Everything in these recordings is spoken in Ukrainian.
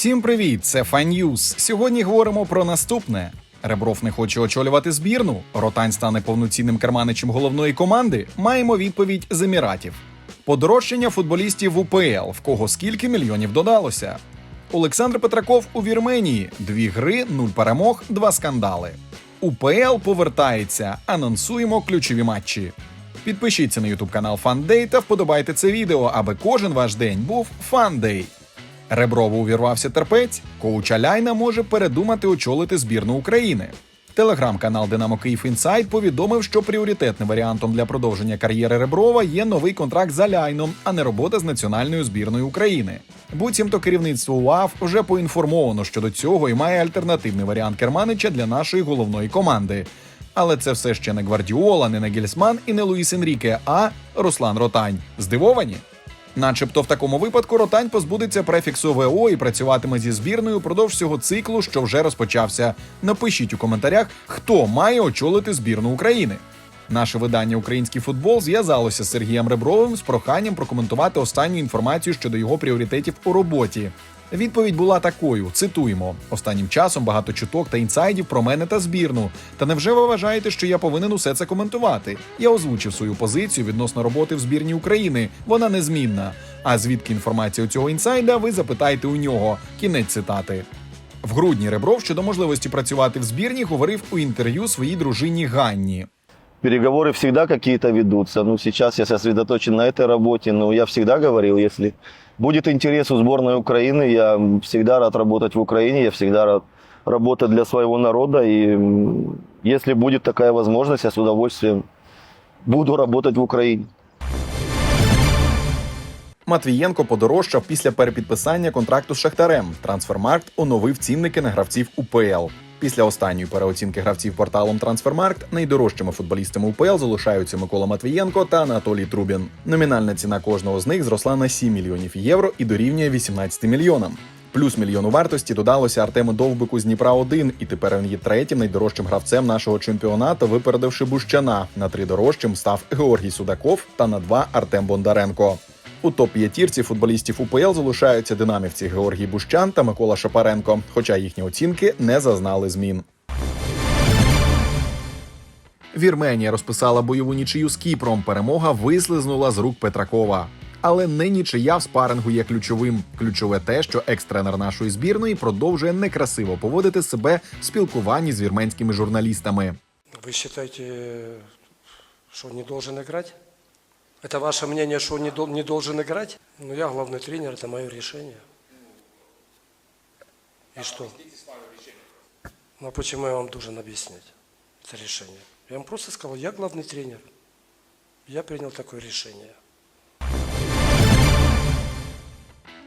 Всім привіт! Це Файньюз. Сьогодні говоримо про наступне. Ребров не хоче очолювати збірну. Ротань стане повноцінним керманичем головної команди. Маємо відповідь з Еміратів. Подорожчання футболістів в УПЛ. В кого скільки мільйонів додалося? Олександр Петраков у Вірменії. Дві гри, нуль перемог, два скандали. УПЛ повертається. Анонсуємо ключові матчі. Підпишіться на ютуб канал Фандей та вподобайте це відео, аби кожен ваш день був Фандей. Реброву увірвався терпець. Коуч Аляйна може передумати очолити збірну України. Телеграм-канал Динамо Київ Інсайд повідомив, що пріоритетним варіантом для продовження кар'єри Реброва є новий контракт з Аляйном, а не робота з національною збірною України. Буцімто керівництво УАФ вже поінформовано щодо цього і має альтернативний варіант керманича для нашої головної команди. Але це все ще не Гвардіола, не Нагельсман і не Луїс Енріке, а Руслан Ротань. Здивовані? Начебто в такому випадку Ротань позбудеться префіксу ВО і працюватиме зі збірною впродовж цього циклу, що вже розпочався. Напишіть у коментарях, хто має очолити збірну України. Наше видання Український футбол зв'язалося з Сергієм Ребровим з проханням прокоментувати останню інформацію щодо його пріоритетів у роботі. Відповідь була такою: цитуємо: останнім часом багато чуток та інсайдів про мене та збірну. Та невже ви вважаєте, що я повинен усе це коментувати? Я озвучив свою позицію відносно роботи в збірні України. Вона незмінна. А звідки інформація у цього інсайда? Ви запитайте у нього. Кінець цитати. В грудні Ребров щодо можливості працювати в збірні говорив у інтерв'ю своїй дружині Ганні. Переговоры всегда какие-то ведутся. Ну, сейчас я сосредоточен на этой работе, но я всегда говорил, если будет интерес у сборной Украины, я всегда рад работать в Украине, я всегда рад работать для своего народа. И м, если будет такая возможность, я с удовольствием буду работать в Украине. Матвієнко подорожчав після перепідписання контракту з Шахтарем. Трансфермаркт оновив цінники на гравців УПЛ. Після останньої переоцінки гравців порталом Трансфермаркт найдорожчими футболістами УПЛ залишаються Микола Матвієнко та Анатолій Трубін. Номінальна ціна кожного з них зросла на 7 мільйонів євро і дорівнює 18 мільйонам. Плюс мільйону вартості додалося Артему Довбику з Дніпра 1 і тепер він є третім найдорожчим гравцем нашого чемпіонату, випередивши Бущана. На три дорожчим став Георгій Судаков та на два Артем Бондаренко. У топ п'ятірці футболістів УПЛ залишаються динамівці Георгій Бущан та Микола Шапаренко, хоча їхні оцінки не зазнали змін. Вірменія розписала бойову нічию з Кіпром. Перемога вислизнула з рук Петракова. Але не нічия в спарингу є ключовим. Ключове те, що екс-тренер нашої збірної продовжує некрасиво поводити себе в спілкуванні з вірменськими журналістами. Считаете, что он не должен играть? Это ваше мнение, что он не, дол- не должен играть? Ну, я главный тренер, это мое решение. И что? Ну, а почему я вам должен объяснять это решение? Я вам просто сказал, я главный тренер. Я принял такое решение.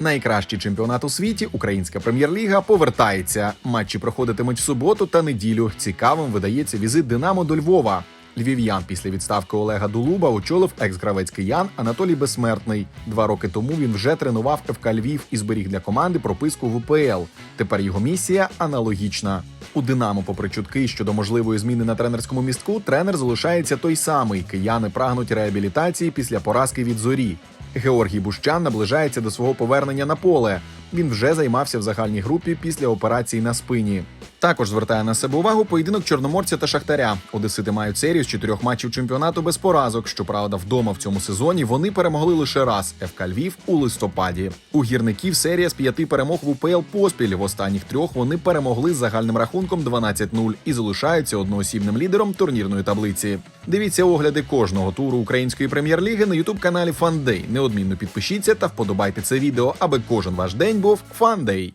Найкращий чемпіонат у світі, українська прем'єр-ліга, повертається. Матчі проходитимуть в суботу та неділю. Цікавим видається візит Динамо до Львова. Львів'ян після відставки Олега Дулуба очолив екс-гравець киян Анатолій Безсмертний. Два роки тому він вже тренував ФК Львів і зберіг для команди прописку в УПЛ. Тепер його місія аналогічна. У Динамо, попри чутки щодо можливої зміни на тренерському містку, тренер залишається той самий. Кияни прагнуть реабілітації після поразки від зорі. Георгій Бущан наближається до свого повернення на поле. Він вже займався в загальній групі після операції на спині. Також звертає на себе увагу поєдинок чорноморця та шахтаря. Одесити мають серію з чотирьох матчів чемпіонату без поразок. Щоправда, вдома в цьому сезоні вони перемогли лише раз ФК Львів у листопаді. У гірників серія з п'яти перемог в УПЛ поспіль. В останніх трьох вони перемогли з загальним рахунком 12-0 і залишаються одноосібним лідером турнірної таблиці. Дивіться огляди кожного туру української прем'єр-ліги на ютуб каналі Фандей. Неодмінно підпишіться та вподобайте це відео, аби кожен ваш день був фандей.